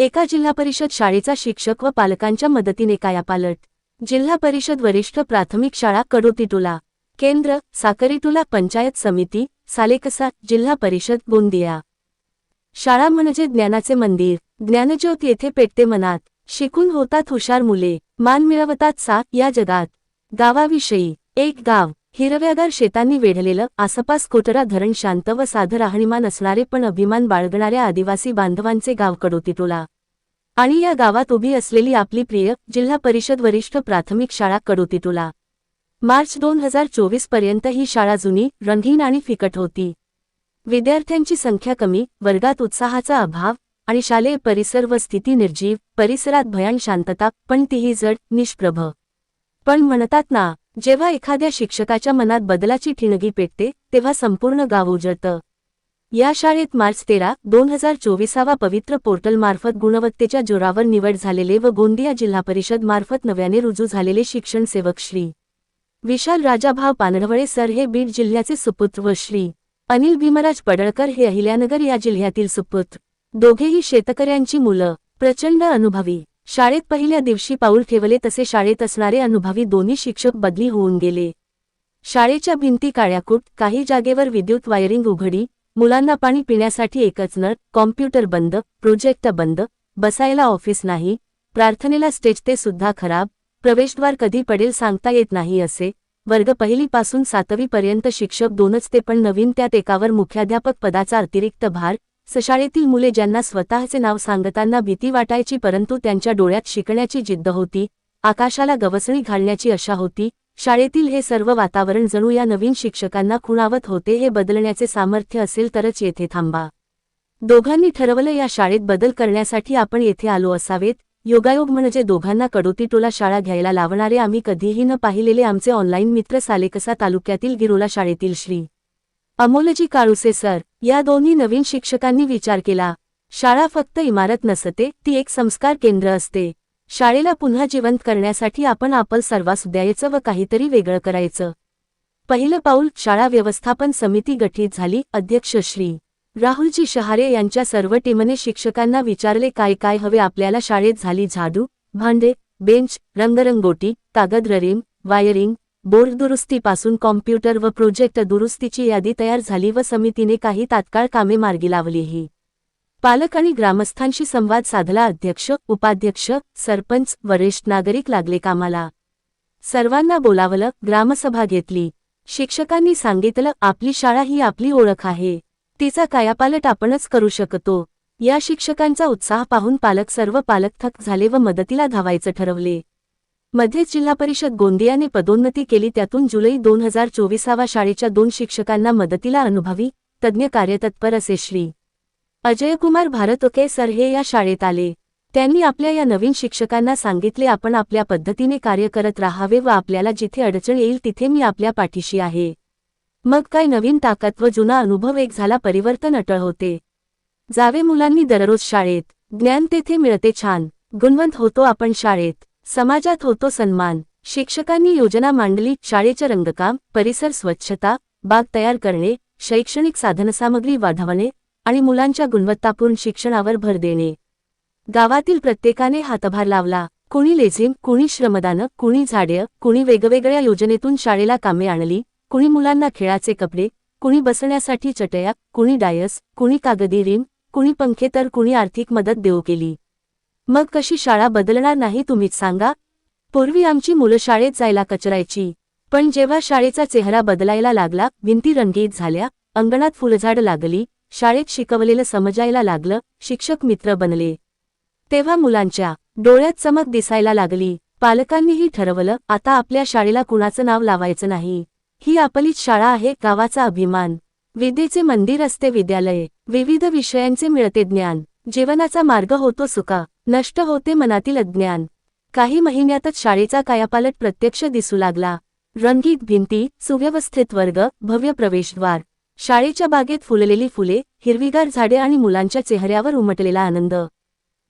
एका जिल्हा परिषद शाळेचा शिक्षक व पालकांच्या मदतीने कायापालट. जिल्हा परिषद वरिष्ठ प्राथमिक शाळा कडोतीटुला. केंद्र साकरीटुला पंचायत समिती सालेकसा जिल्हा परिषद गोंदिया. शाळा म्हणजे ज्ञानाचे मंदिर. ज्ञानज्योत येथे पेटते मनात. शिकून होतात हुशार मुले. मान मिळवतात सा या जगात. गावाविषयी. एक गाव. हिरव्यागार शेतांनी वेढलेलं आसपास कोटरा धरण शांत व साधं राहणीमान असणारे पण अभिमान बाळगणाऱ्या आदिवासी बांधवांचे गाव कडोतीटोला. आणि या गावात उभी असलेली आपली प्रिय जिल्हा परिषद वरिष्ठ प्राथमिक शाळा कडोतीटोला. मार्च दोन हजार चोवीसपर्यंत ही शाळा जुनी रंगीन आणि फिकट होती. विद्यार्थ्यांची संख्या कमी वर्गात उत्साहाचा अभाव आणि शालेय परिसर व स्थिती निर्जीव परिसरात भयान शांतता पण तीही जड निष्प्रभ. पण म्हणतात ना जेव्हा एखाद्या शिक्षकाच्या मनात बदलाची ठिणगी पेटते तेव्हा संपूर्ण गाव उजळतं. या शाळेत मार्च तेरा दोन हजार चोवीसावा पवित्र पोर्टलमार्फत गुणवत्तेच्या जोरावर निवड झालेले व गोंदिया जिल्हा परिषद मार्फत नव्याने रुजू झालेले शिक्षण सेवक श्री. विशाल राजाभाव पानढवळे सर हे बीड जिल्ह्याचे सुपुत्र व श्री. अनिल भीमराज पडळकर हे अहिल्यानगर या जिल्ह्यातील सुपुत्र. दोघेही शेतकऱ्यांची मुलं. प्रचंड अनुभवी. शाळेत पहिल्या दिवशी पाऊल ठेवले तसे शाळेत असणारे अनुभवी दोन्ही शिक्षक बदली होऊन गेले. शाळेच्या भिंती काळ्याकूट काही जागेवर विद्युत वायरिंग उघडी मुलांना पाणी पिण्यासाठी एकच नळ कॉम्प्युटर बंद प्रोजेक्ट बंद बसायला ऑफिस नाही प्रार्थनेला स्टेज ते सुद्धा खराब प्रवेशद्वार कधी पडेल सांगता येत नाही असे वर्ग पहिलीपासून सातवीपर्यंत शिक्षक दोनच ते पण नवीन त्यात एकावर मुख्याध्यापक पदाचा अतिरिक्त भार सशाळेतील मुले ज्यांना स्वतःचे नाव सांगताना भीती वाटायची परंतु त्यांच्या डोळ्यात शिकण्याची जिद्द होती आकाशाला गवसणी घालण्याची आशा होती शाळेतील हे सर्व वातावरण जणू या नवीन शिक्षकांना खुणावत होते हे बदलण्याचे सामर्थ्य असेल तरच येथे थांबा. दोघांनी ठरवलं या शाळेत बदल करण्यासाठी आपण येथे आलो असावेत योगायोग म्हणजे दोघांना कडोतीटोला शाळा घ्यायला लावणारे आम्ही कधीही न पाहिलेले आमचे ऑनलाईन मित्र सालेकसा तालुक्यातील गिरोला शाळेतील श्री. अमोलजी काळुसे सर या दोन्ही नवीन शिक्षकांनी विचार केला. शाळा फक्त इमारत नसते ती एक संस्कार केंद्र असते. शाळेला पुन्हा जिवंत करण्यासाठी आपण आपल सर्वास द्यायचं व काहीतरी वेगळं करायचं. पहिलं पाऊल शाळा व्यवस्थापन समिती गठीत झाली अध्यक्ष श्री. राहुलजी शहारे यांच्या सर्व टीमने शिक्षकांना विचारले काय काय हवे आपल्याला? शाळेत झाली झाडू भांडे बेंच रंगरंगोटी कागद ररीम वायरिंग बोर्ड दुरुस्तीपासून कॉम्प्युटर व प्रोजेक्ट दुरुस्तीची यादी तयार झाली व समितीने काही तात्काळ कामे मार्गी लावलीही. पालक आणि ग्रामस्थांशी संवाद साधला अध्यक्ष उपाध्यक्ष सरपंच वरिष्ठ नागरिक लागले कामाला. सर्वांना बोलावलं ग्रामसभा घेतली. शिक्षकांनी सांगितलं आपली शाळा ही आपली ओळख आहे. तिचा कायापालट आपणच करू शकतो. या शिक्षकांचा उत्साह पाहून पालक सर्व पालक थक झाले व मदतीला धावायचं ठरवले. मध्येच जिल्हा परिषद गोंदियाने पदोन्नती केली. त्यातून जुलै दोन हजार चोवीसावा शाळेच्या दोन शिक्षकांना मदतीला अनुभवी तज्ज्ञ कार्यतत्पर असे श्री. अजयकुमार भारतोके सर हे या शाळेत आले. त्यांनी आपल्या या नवीन शिक्षकांना सांगितले आपण आपल्या पद्धतीने कार्य करत राहावे व आपल्याला जिथे अडचण येईल तिथे मी आपल्या पाठीशी आहे. मग काय नवीन ताकद व जुना अनुभव एक झाला परिवर्तन अटळ होते. जावे मुलांनी दररोज शाळेत. ज्ञान तेथे मिळते छान. गुणवंत होतो आपण शाळेत. समाजात होतो सन्मान. शिक्षकांनी योजना मांडली. शाळेचे रंगकाम परिसर स्वच्छता बाग तयार करणे शैक्षणिक साधनसामग्री वाढवणे आणि मुलांच्या गुणवत्तापूर्ण शिक्षणावर भर देणे. गावातील प्रत्येकाने हातभार लावला. कुणी लेझिम कुणी श्रमदान कुणी झाडे कुणी वेगवेगळ्या योजनेतून शाळेला कामे आणली. कुणी मुलांना खेळाचे कपडे कुणी बसण्यासाठी चटया कुणी डायस कुणी कागदी रिम कुणी पंखे तर कुणी आर्थिक मदत देऊ केली. मग कशी शाळा बदलणार नाही तुम्हीच सांगा. पूर्वी आमची मुलं शाळेत जायला कचरायची. पण जेव्हा शाळेचा चेहरा बदलायला लागला भिंती रंगीत झाल्या अंगणात फुलझाड लागली शाळेत शिकवलेलं समजायला लागलं शिक्षक मित्र बनले. तेव्हा मुलांच्या डोळ्यात चमक दिसायला लागली. पालकांनीही ठरवलं आता आपल्या शाळेला कुणाचं नाव लावायचं नाही. ही आपलीच शाळा आहे गावाचा अभिमान. विद्येचे मंदिर असते विद्यालये. विविध विषयांचे मिळते ज्ञान. जीवनाचा मार्ग होतो सुका नष्ट होते मनातील अज्ञान. काही महिन्यातच शाळेचा कायापालट प्रत्यक्ष दिसू लागला. रंगीत भिंती सुव्यवस्थित वर्ग भव्य प्रवेशद्वार. शाळेच्या बागेत फुललेली फुले हिरवीगार झाडे आणि मुलांच्या चेहऱ्यावर उमटलेला आनंद.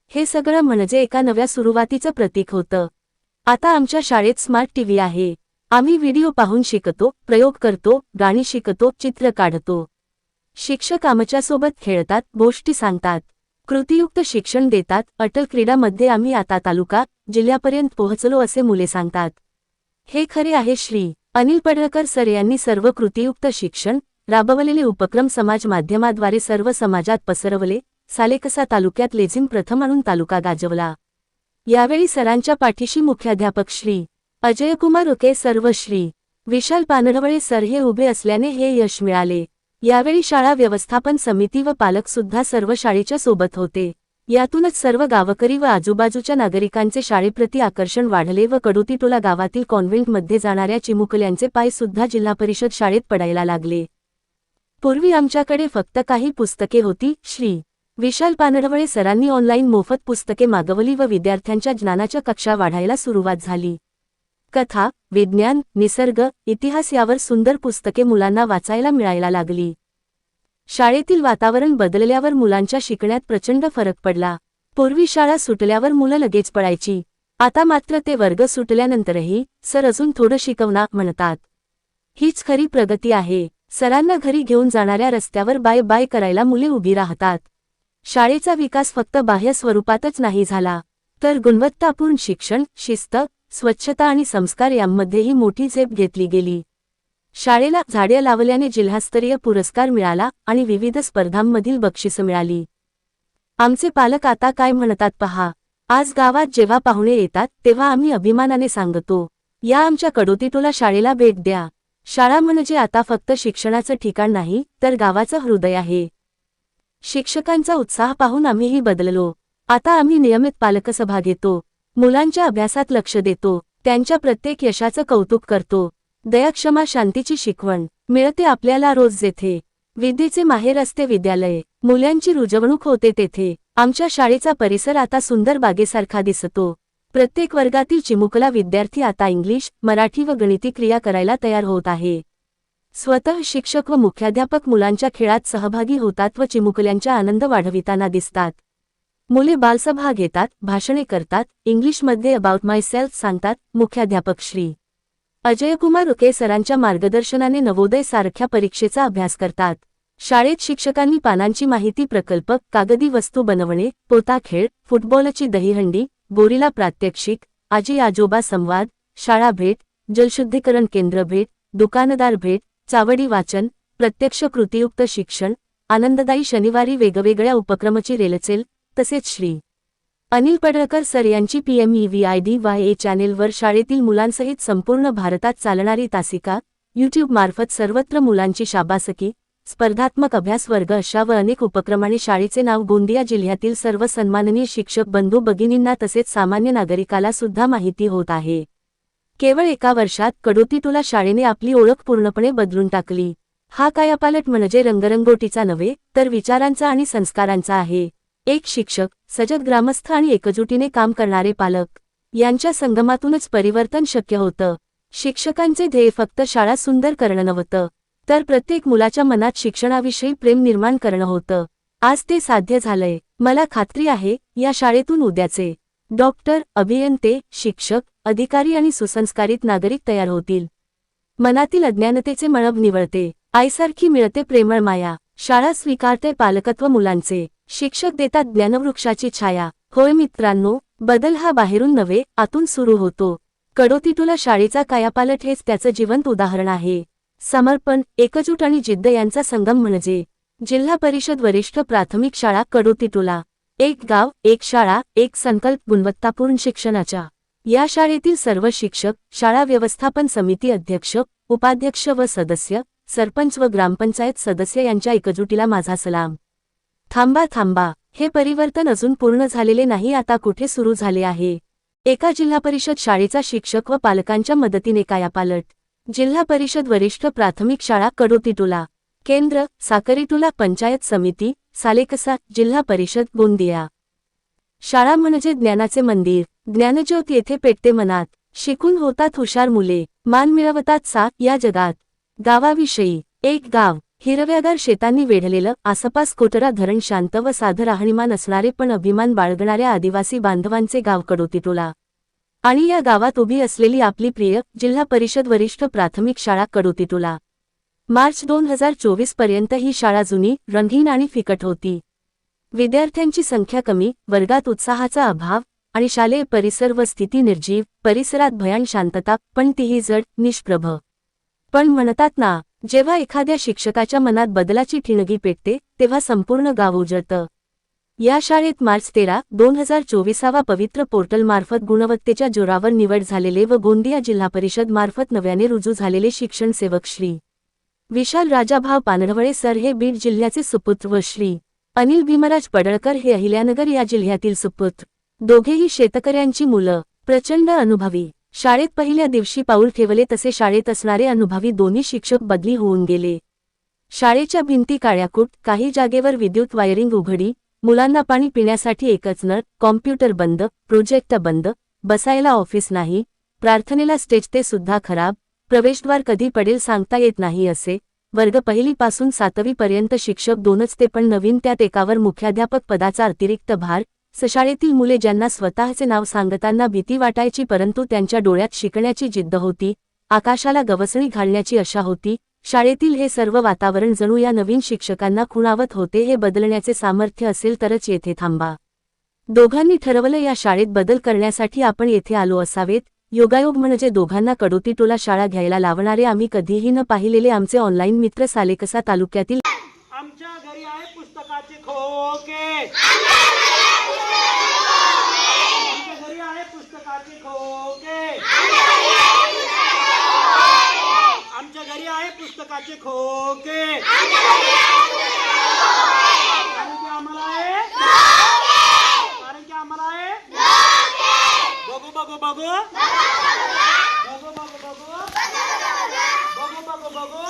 हे सगळं म्हणजे एका नव्या सुरुवातीचं प्रतीक होतं. आता आमच्या शाळेत स्मार्ट टीव्ही आहे. आम्ही व्हिडिओ पाहून शिकतो प्रयोग करतो गाणी शिकतो चित्र काढतो. शिक्षक आमच्यासोबत खेळतात गोष्टी सांगतात. कृतीयुक्त शिक्षण देतात. अटल क्रीडामध्ये आम्ही आता तालुका जिल्ह्यापर्यंत पोहोचलो असे मुले सांगतात. हे खरे आहे श्री. अनिल पडळकर सर यांनी सर्व कृतीयुक्त शिक्षण राबवलेले उपक्रम समाज माध्यमाद्वारे सर्व समाजात पसरवले. सालेकसा तालुक्यात लेझिम प्रथम आणून तालुका गाजवला. यावेळी सरांच्या पाठीशी मुख्याध्यापक श्री. अजयकुमार उके सर्व श्री. विशाल पानडवळे सर हे उभे असल्याने हे यश मिळाले. यावेळी शाळा व्यवस्थापन समिती व पालक सुद्धा सर्व शाळेच्या सोबत होते. यातूनच सर्व गावकरी व आजूबाजूच्या नागरिकांचे शाळेप्रती आकर्षण वाढले व कडुतीटोला गावातील कॉन्व्हेंटमध्ये जाणाऱ्या चिमुकल्यांचे पाय सुद्धा जिल्हा परिषद शाळेत पडायला लागले. पूर्वी आमच्याकडे फक्त काही पुस्तके होती श्री. विशाल पानडवळे सरांनी ऑनलाईन मोफत पुस्तके मागवली व विद्यार्थ्यांच्या ज्ञानाच्या कक्षा वाढायला सुरुवात झाली. कथा विज्ञान निसर्ग इतिहास यावर सुंदर पुस्तके मुलांना वाचायला मिळायला लागली. शाळेतील वातावरण बदलल्यावर मुलांच्या शिकण्यात प्रचंड फरक पडला. पूर्वी शाळा सुटल्यावर मुलं लगेच पडायची आता मात्र ते वर्ग सुटल्यानंतरही सर अजून थोडं शिकवणार म्हणतात. हीच खरी प्रगती आहे. सरांना घरी घेऊन जाणाऱ्या रस्त्यावर बाय बाय करायला मुले उभी राहतात. शाळेचा विकास फक्त बाह्य स्वरूपातच नाही झाला. तर गुणवत्तापूर्ण शिक्षण शिस्त स्वच्छता आणि संस्कार यांमध्येही मोठी झेप घेतली गेली. शाळेला झाडे लावल्याने जिल्हास्तरीय पुरस्कार मिळाला आणि विविध स्पर्धांमधील बक्षिसं मिळाली. आमचे पालक आता काय म्हणतात पहा. आज गावात जेव्हा पाहुणे येतात तेव्हा आम्ही अभिमानाने सांगतो या आमच्या कडोतीटोला शाळेला भेट द्या. शाळा म्हणजे आता फक्त शिक्षणाचं ठिकाण नाही तर गावाचं हृदय आहे. शिक्षकांचा उत्साह पाहून आम्हीही बदललो. आता आम्ही नियमित पालकसभा घेतो. मुलांच्या अभ्यासात लक्ष देतो त्यांच्या प्रत्येक यशाचं कौतुक करतो. दयाक्षमा शांतीची शिकवण मिळते आपल्याला रोज जेथे. विद्येचे माहेर असते विद्यालय. मुलांची रुजवणूक होते तेथे. आमच्या शाळेचा परिसर आता सुंदर बागेसारखा दिसतो. प्रत्येक वर्गातील चिमुकला विद्यार्थी आता इंग्लिश मराठी व गणिती क्रिया करायला तयार होत आहे. स्वतः शिक्षक व मुख्याध्यापक मुलांच्या खेळात सहभागी होतात व चिमुकल्यांचा आनंद वाढविताना दिसतात. मुले बालसभा घेतात भाषणे करतात इंग्लिशमध्ये अबाउट माय सेल्फ सांगतात मुख्याध्यापक श्री. अजयकुमार उके सरांच्या मार्गदर्शनाने नवोदय सारख्या परीक्षेचा अभ्यास करतात. शाळेत शिक्षकांनी पानांची माहिती प्रकल्प कागदी वस्तू बनवणे पोता खेळ फुटबॉलची दहीहंडी बोरीला प्रात्यक्षिक आजी आजोबा संवाद शाळा भेट जलशुद्धीकरण केंद्र भेट दुकानदार भेट चावडी वाचन प्रत्यक्ष कृतीयुक्त शिक्षण आनंददायी शनिवारी वेगवेगळ्या उपक्रमाची रेलचेल तसेच श्री. अनिल पडळकर सर यांची P M E V I D Y A चॅनेलवर शाळेतील मुलांसहित संपूर्ण भारतात चालणारी तासिका मार्फत सर्वत्र मुलांची शाबासकी स्पर्धात्मक अभ्यास वर्ग अशा व अनेक उपक्रमाने शाळेचे नाव गोंदिया जिल्ह्यातील सर्व सन्माननीय शिक्षक बंधू भगिनींना तसेच सामान्य नागरिकाला सुद्धा माहिती होत आहे. केवळ एका वर्षात कडोतीटोला शाळेने आपली ओळख पूर्णपणे बदलून टाकली. हा कायापालट म्हणजे रंगरंगोटीचा नव्हे तर विचारांचा आणि संस्कारांचा आहे. एक शिक्षक सजग ग्रामस्थ आणि एकजुटीने काम करणारे पालक. यांच्या संगमातूनच परिवर्तन शक्य होतं. शिक्षकांचे ध्येय फक्त शाळा सुंदर करणं नव्हतं तर प्रत्येक मुलाच्या मनात शिक्षणाविषयी प्रेम निर्माण करणं होतं. आज ते साध्य झालंय. मला खात्री आहे या शाळेतून उद्याचे डॉक्टर अभियंते शिक्षक अधिकारी आणि सुसंस्कारित नागरिक तयार होतील. मनातील अज्ञानतेचे मळब निवळते. आईसारखी मिळते प्रेमळ माया. शाळा स्वीकारते पालकत्व मुलांचे. शिक्षक देतात ज्ञानवृक्षाची छाया. होय मित्रांनो बदल हा बाहेरून नव्हे आतून सुरू होतो. कडोतीटुला शाळेचा कायापालट हेच त्याचं जिवंत उदाहरण आहे. समर्पण एकजूट आणि जिद्द यांचा संगम म्हणजे जिल्हा परिषद वरिष्ठ प्राथमिक शाळा कडोतीटोला. एक गाव एक शाळा एक संकल्प गुणवत्तापूर्ण शिक्षणाच्या. या शाळेतील सर्व शिक्षक शाळा व्यवस्थापन समिती अध्यक्ष उपाध्यक्ष व सदस्य सरपंच व ग्रामपंचायत सदस्य यांच्या एकजुटीला माझा सलाम. थांबा थांबा. हे परिवर्तन अजून पूर्ण झालेले नाही आता कुठे सुरू झाले आहे? एका जिल्हा परिषद शाळेचा शिक्षक व पालकांच्या मदतीने कायापालट जिल्हा परिषद वरिष्ठ प्राथमिक शाळा कडोतीटुला. केंद्र साकरीटुला पंचायत समिती सालेकसा जिल्हा परिषद गोंदिया. शाळा म्हणजे ज्ञानाचे मंदिर. ज्ञानज्योत येथे पेटते मनात. शिकून होतात हुशार मुले. मान मिळवतात सा या जगात. गावाविषयी. एक गाव. हिरव्यागार शेतांनी वेढलेलं आसपास कोटरा धरण शांत व साधं राहणीमान असणारे पण अभिमान बाळगणाऱ्या आदिवासी बांधवांचे गाव कडोतीटोला. आणि या गावात उभी असलेली आपली प्रिय जिल्हा परिषद वरिष्ठ प्राथमिक शाळा कडोतीटोला. मार्च दोन हजार चोवीसपर्यंत ही शाळा जुनी रंगीन आणि फिकट होती. विद्यार्थ्यांची संख्या कमी वर्गात उत्साहाचा अभाव आणि शालेय परिसर व स्थिती निर्जीव परिसरात भयान शांतता पण तीही जड निष्प्रभ. पण म्हणतात ना जेव्हा एखाद्या शिक्षकाच्या मनात बदलाची ठिणगी पेटते तेव्हा संपूर्ण गाव उजळतं. या शाळेत मार्च तेरा दोन हजार चोवीसावा पवित्र पोर्टलमार्फत गुणवत्तेच्या जोरावर निवड झालेले व गोंदिया जिल्हा परिषद मार्फत नव्याने रुजू झालेले शिक्षण सेवक श्री. विशाल राजाभाव पानढवळे सर हे बीड जिल्ह्याचे सुपुत्र व श्री. अनिल भीमराज पडळकर हे अहिल्यानगर या जिल्ह्यातील सुपुत्र. दोघेही शेतकऱ्यांची मुलं. प्रचंड अनुभवी. शाळेत पहिल्या दिवशी पाऊल ठेवले तसे शाळेत असणारे अनुभवी दोन्ही शिक्षक बदली होऊन गेले. शाळेच्या भिंती काळ्याकूट काही जागेवर विद्युत वायरिंग उघडी मुलांना पाणी पिण्यासाठी एकच नळ कॉम्प्युटर बंद प्रोजेक्ट बंद बसायला ऑफिस नाही प्रार्थनेला स्टेज ते सुद्धा खराब प्रवेशद्वार कधी पडेल सांगता येत नाही असे वर्ग पहिलीपासून सातवीपर्यंत शिक्षक दोनच ते पण नवीन त्यात एकावर मुख्याध्यापक पदाचा अतिरिक्त भार सशाळेतील मुले ज्यांना स्वतःचे नाव सांगताना भीती वाटायची परंतु त्यांच्या डोळ्यात शिकण्याची जिद्द होती आकाशाला गवसणी घालण्याची आशा होती शाळेतील हे सर्व वातावरण जणू या नवीन शिक्षकांना खुणावत होते हे बदलण्याचे सामर्थ्य असेल तरच येथे थांबा. दोघांनी ठरवलं या शाळेत बदल करण्यासाठी आपण येथे आलो असावेत योगायोग म्हणजे दोघांना कडोती टोला शाळा घ्यायला लावणारे आम्ही कधीही न पाहिलेले आमचे ऑनलाईन मित्र सालेकसा तालुक्यातील आमच्या घरी आहे पुस्तकाचे खोके आमच्या घरी आहे पुस्तकाचे खोके आमच्या घरी आहे पुस्तकाचे खोके. कारण की आम्हाला आहे? कारण की आम्हाला आहे? बघू बघू बघू. बघू बघू बघू. बघू बघू बघू.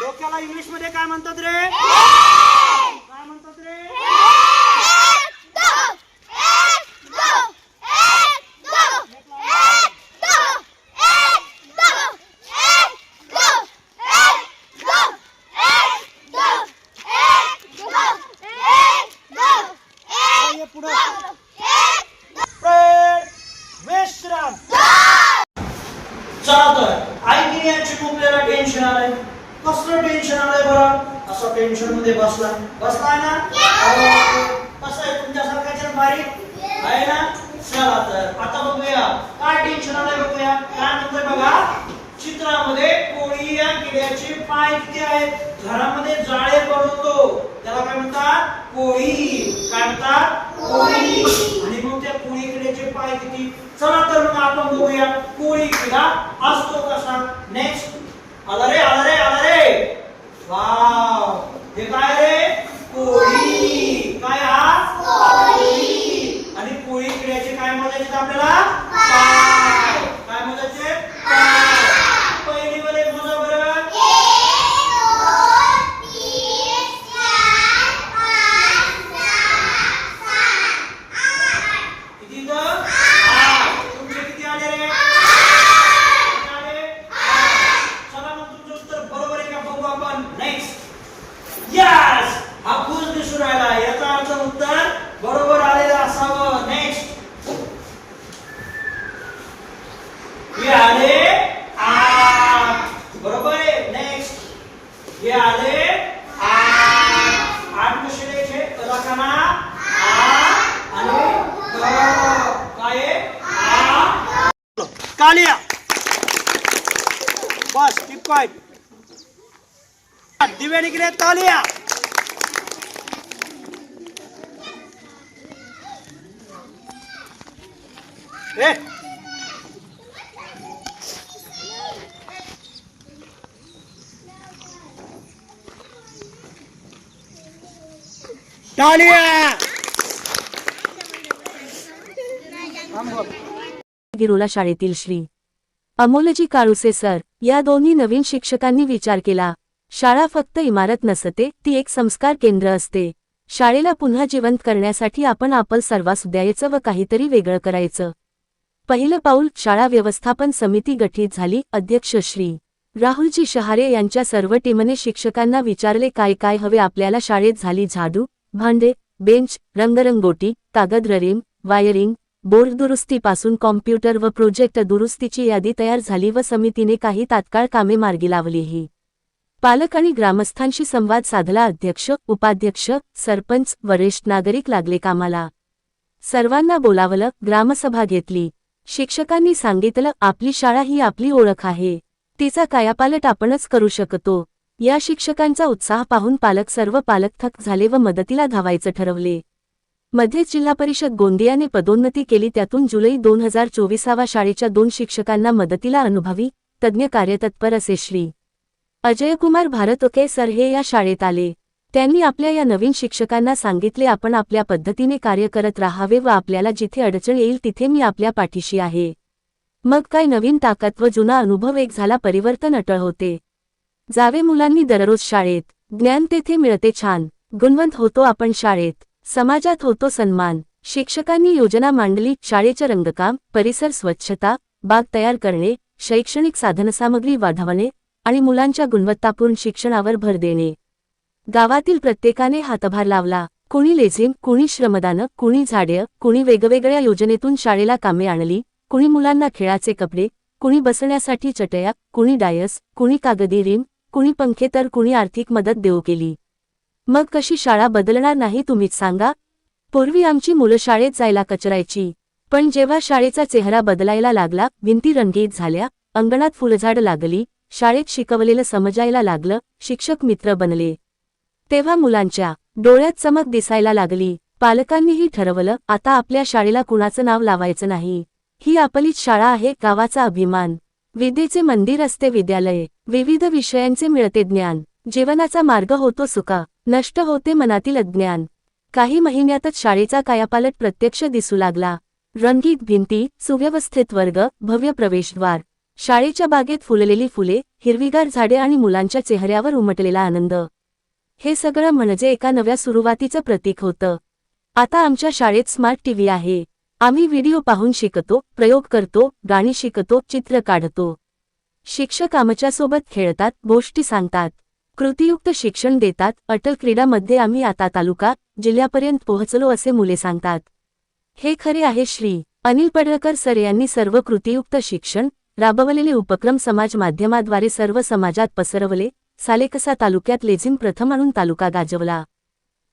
डोक्याला इंग्लिशमध्ये काय म्हणतात रे काय म्हणतात रे ये पुढं प्रेड विश्राम चला तर आई यांची आपल्याला टेन्शन आलंय कसलं टेन्शन आलंय बरं असं टेन्शनमध्ये बसला. बसलाय ना? अहो, कसं आहे तुमच्यासारखाच्या बारीक आहे ना? चला तर आता बघूया. काय टेन्शन आलंय बघूया? काय म्हणतोय बघा? चित्रामध्ये कोळी या किड्याचे पाय किती आहेत? घरामध्ये जाळे बनवतो त्याला काय म्हणतात? कोळी. काय म्हणतात? कोळी. आणि मग त्या कोळी किड्याचे पाय किती? चला तर मग आपण बघूया. कोळी किडा असतो कसा? नेक्स्ट आला रे आला रे आला रे. वाव. हे काय रे? कोळी काय हा आणि कोळी किड्याचे काय मोजायचे आपल्याला पाय काय मोजायचे पाय पहिली वर मोजा बरं किती इथं? आठ. तुमचे किती आले रे? किती आले? आठ. चला मग तुमचं उत्तर बरोबर आहे का बघू आपण नेक्स्ट यस हा खुश दिसून राहिला याचा अर्थ उत्तर बरोबर आलेलं असावं नेक्स्ट हे आले आठ बरोबर आहे नेक्स्ट हे आले आठ आठ कसे द्यायचे कलाकाना आ आणि क. काय आहे? आ कालिया बस कीप क्वाइट दिव्याने केले तालिया. ए. विरुला शाळेतील श्री. अमोलजी काळुसे सर या दोन्ही नवीन शिक्षकांनी विचार केला. शाळा फक्त इमारत नसते ती एक संस्कार केंद्र असते. शाळेला पुन्हा जिवंत करण्यासाठी आपण आपल सर्वास द्यायचं व काहीतरी वेगळं करायचं. पहिलं पाऊल शाळा व्यवस्थापन समिती गठीत झाली अध्यक्ष श्री. राहुलजी शहारे यांच्या सर्व टीमने शिक्षकांना विचारले काय काय हवे आपल्याला शाळेत झाली झाडू भांडे बेंच रंगरंगोटी कागद ररीम वायरिंग बोर्ड दुरुस्तीपासून कॉम्प्युटर व प्रोजेक्ट दुरुस्तीची यादी तयार झाली व समितीने काही तात्काळ कामे मार्गी लावलीही पालक आणि ग्रामस्थांशी संवाद साधला अध्यक्ष उपाध्यक्ष सरपंच वरिष्ठ नागरिक लागले कामाला. सर्वांना बोलावलं ग्रामसभा घेतली. शिक्षकांनी सांगितलं आपली शाळा ही आपली ओळख आहे. तिचा कायापालट आपणच करू शकतो. या शिक्षकांचा उत्साह पाहून पालक सर्व पालक थक झाले व मदतीला धावायचं ठरवले. मध्येच जिल्हा परिषद गोंदियाने पदोन्नती केली. त्यातून जुलै दोन हजार चोवीसावा शाळेच्या दोन शिक्षकांना मदतीला अनुभवी तज्ज्ञ कार्यतत्पर असे श्री. अजयकुमार भारतोके सर हे या शाळेत आले. त्यांनी आपल्या या नवीन शिक्षकांना सांगितले आपण आपल्या पद्धतीने कार्य करत राहावे व आपल्याला जिथे अडचण येईल तिथे मी आपल्या पाठीशी आहे. मग काय नवीन ताकद व जुना अनुभव एक झाला परिवर्तन अटळ होते. जावे मुलांनी दररोज शाळेत ज्ञान तेथे मिळते छान गुणवंत होतो आपण शाळेत समाजात होतो सन्मान शिक्षकांनी योजना मांडली शाळेचं रंगकाम परिसर स्वच्छता बाग तयार करणे शैक्षणिक साधनसामग्री वाढवणे आणि मुलांच्या गुणवत्तापूर्ण शिक्षणावर भर देणे. गावातील प्रत्येकाने हातभार लावला. कुणी लेझिम कुणी श्रमदान कुणी झाडे कुणी वेगवेगळ्या योजनेतून शाळेला कामे आणली कुणी मुलांना खेळाचे कपडे कुणी बसण्यासाठी चटया कुणी डायस कुणी कागदी रिम कुणी पंखे तर कुणी आर्थिक मदत देऊ केली. मग कशी शाळा बदलणार नाही तुम्हीच सांगा. पूर्वी आमची मुलं शाळेत जायला कचरायची. पण जेव्हा शाळेचा चेहरा बदलायला लागला भिंती रंगीत झाल्या अंगणात फुलझाड लागली शाळेत शिकवलेलं समजायला लागलं शिक्षक मित्र बनले. तेव्हा मुलांच्या डोळ्यात चमक दिसायला लागली. पालकांनीही ठरवलं आता आपल्या शाळेला कुणाचं नाव लावायचं नाही. ही आपलीच शाळा आहे गावाचा अभिमान. विद्येचे मंदिर असते विद्यालय. विविध विषयांचे मिळते ज्ञान. जीवनाचा मार्ग होतो सुका नष्ट होते मनातील अज्ञान. काही महिन्यातच शाळेचा कायापालट प्रत्यक्ष दिसू लागला. रंगीत भिंती सुव्यवस्थित वर्ग भव्य प्रवेशद्वार. शाळेच्या बागेत फुललेली फुले हिरवीगार झाडे आणि मुलांच्या चेहऱ्यावर उमटलेला आनंद. हे सगळं म्हणजे एका नव्या सुरुवातीचं प्रतीक होतं. आता आमच्या शाळेत स्मार्ट टीव्ही आहे. आम्ही व्हिडिओ पाहून शिकतो प्रयोग करतो गाणी शिकतो चित्र काढतो. शिक्षक आमच्यासोबत खेळतात गोष्टी सांगतात. कृतीयुक्त शिक्षण देतात अटल क्रीडामध्ये आम्ही आता तालुका जिल्ह्यापर्यंत पोहोचलो असे मुले सांगतात. हे खरे आहे श्री. अनिल पडळकर सर यांनी सर्व कृतीयुक्त शिक्षण राबवलेले उपक्रम समाज माध्यमाद्वारे सर्व समाजात पसरवले. सालेकसा तालुक्यात लेझिम प्रथम आणून तालुका गाजवला.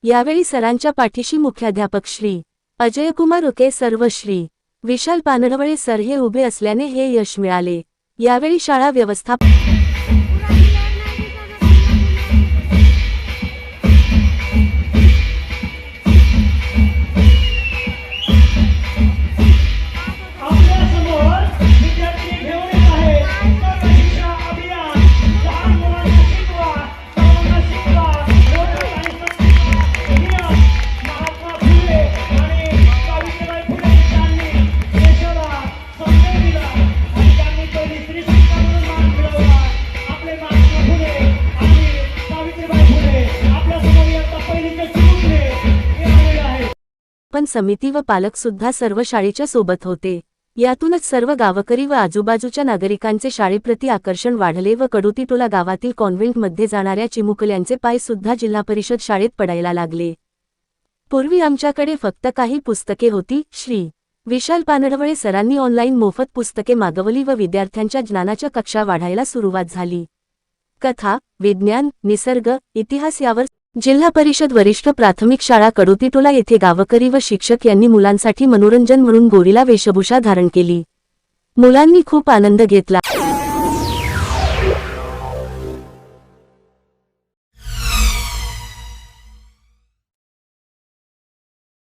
यावेळी सरांच्या पाठीशी मुख्याध्यापक श्री. अजयकुमार उके सर्व श्री. विशाल पानडवळे सर हे उभे असल्याने हे यश मिळाले. यावेळी शाळा व्यवस्थापन समिती व पालक सुद्धा सर्व शाळेच्या सोबत होते. यातूनच सर्व गावकरी व आजूबाजूच्या नागरिकांचे शाळेप्रती आकर्षण वाढले व कडुतीटोला गावातील कॉन्व्हेंटमध्ये जाणाऱ्या चिमुकल्यांचे पाय सुद्धा जिल्हा परिषद शाळेत पडायला लागले. पूर्वी आमच्याकडे फक्त काही पुस्तके होती श्री. विशाल पानडवळे सरांनी ऑनलाईन मोफत पुस्तके मागवली व विद्यार्थ्यांच्या ज्ञानाच्या कक्षा वाढायला सुरुवात झाली. कथा विज्ञान निसर्ग इतिहास यावर जिल्हा परिषद वरिष्ठ प्राथमिक शाळा कडोतीटोला येथे गावकरी व शिक्षक यांनी मुलांसाठी मनोरंजन म्हणून गोरीला वेशभूषा धारण केली. मुलांनी खूप आनंद घेतला.